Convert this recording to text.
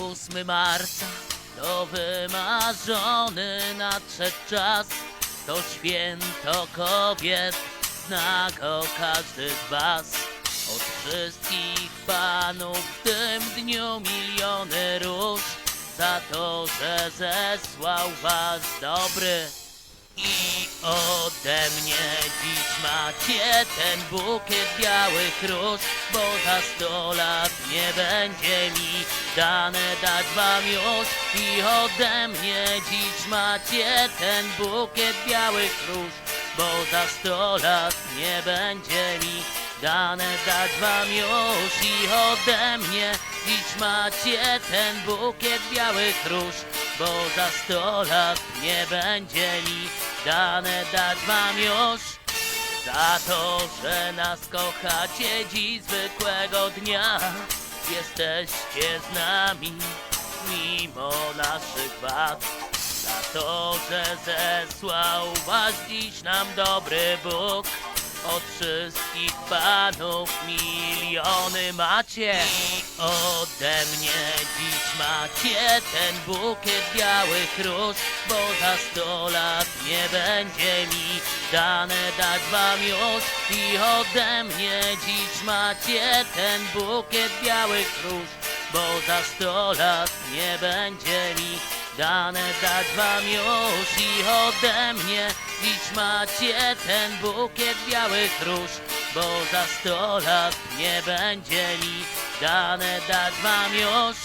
8 marca to wymarzony nadszedł czas. To święto kobiet, zna go każdy z was. Od wszystkich panów w tym dniu miliony róż za to, że zesłał was dobry. I ode mnie dziś macie ten bukiet białych róż, bo za sto lat nie będzie mi dane dać wam już. I ode mnie dziś macie ten bukiet białych róż, bo za sto lat nie będzie mi dane dać wam już. I ode mnie dziś macie ten bukiet białych róż, bo za sto lat nie będzie mi dane dać wam już. Za to, że nas kochacie dziś zwykłego dnia, jesteście z nami mimo naszych wad. Za to, że zesłał was dziś nam dobry Bóg. Od wszystkich panów miliony macie ode mnie dziś macie ten bukiet białych róż Bo za sto lat nie będzie mi dane dać wam już. I ode mnie dziś macie ten bukiet białych róż Bo za sto lat nie będzie mi dane dać wam już. I ode mnie dziś macie ten bukiet białych róż Bo za sto lat nie będzie mi dane dać wam już